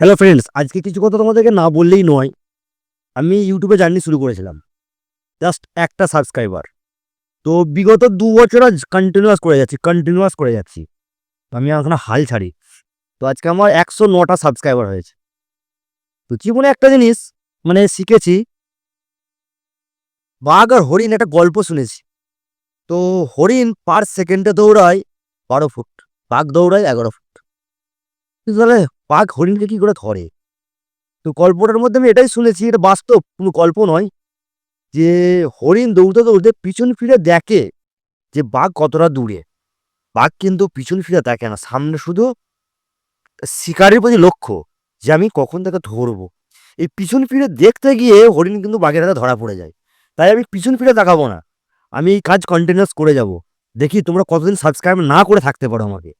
Hello friends আজকে কিছু কথা তোমাদেরকে না বললেই নয়। আমি ইউটিউবে জার্নি শুরু করেছিলাম। জাস্ট একটা সাবস্ক্রাইবার তো বিগত দু বছর আজ কন্টিনিউয়াস করে যাচ্ছি কন্টিনিউয়াস করে যাচ্ছি। তো আমি এখন হাল ছাড়ি। তো আজকে আমার একশো নটা সাবস্ক্রাইবার হয়েছে। তো জীবনে একটা জিনিস মানে শিখেছি। বাঘ আর হরিণ একটা গল্প শুনেছি। তো হরিণ পার সেকেন্ডে দৌড়ায় বারো ফুট, বাঘ দৌড়ায় এগারো ফুট। তাহলে বাঘ হরিণকে কি করে ধরে? তো গল্পটার মধ্যে আমি এটাই শুনেছি, এটা বাস্তব, কোনো গল্প নয়, যে হরিণ দৌড়তে দৌড়তে পিছন ফিরে দেখে যে বাঘ কতটা দূরে। বাঘ কিন্তু পিছন ফিরে দেখে না, সামনে শুধু শিকারের প্রতি লক্ষ্য যে আমি কখন তাকে ধরবো। এই পিছন ফিরে দেখতে গিয়ে হরিণ কিন্তু বাঘের হাতে ধরা পড়ে যায়। তাই আমি পিছন ফিরে দেখাবো না, আমি এই কাজ কন্টিনিউস করে যাব। দেখি তোমরা কতদিন সাবস্ক্রাইব না করে থাকতে পারো আমাকে।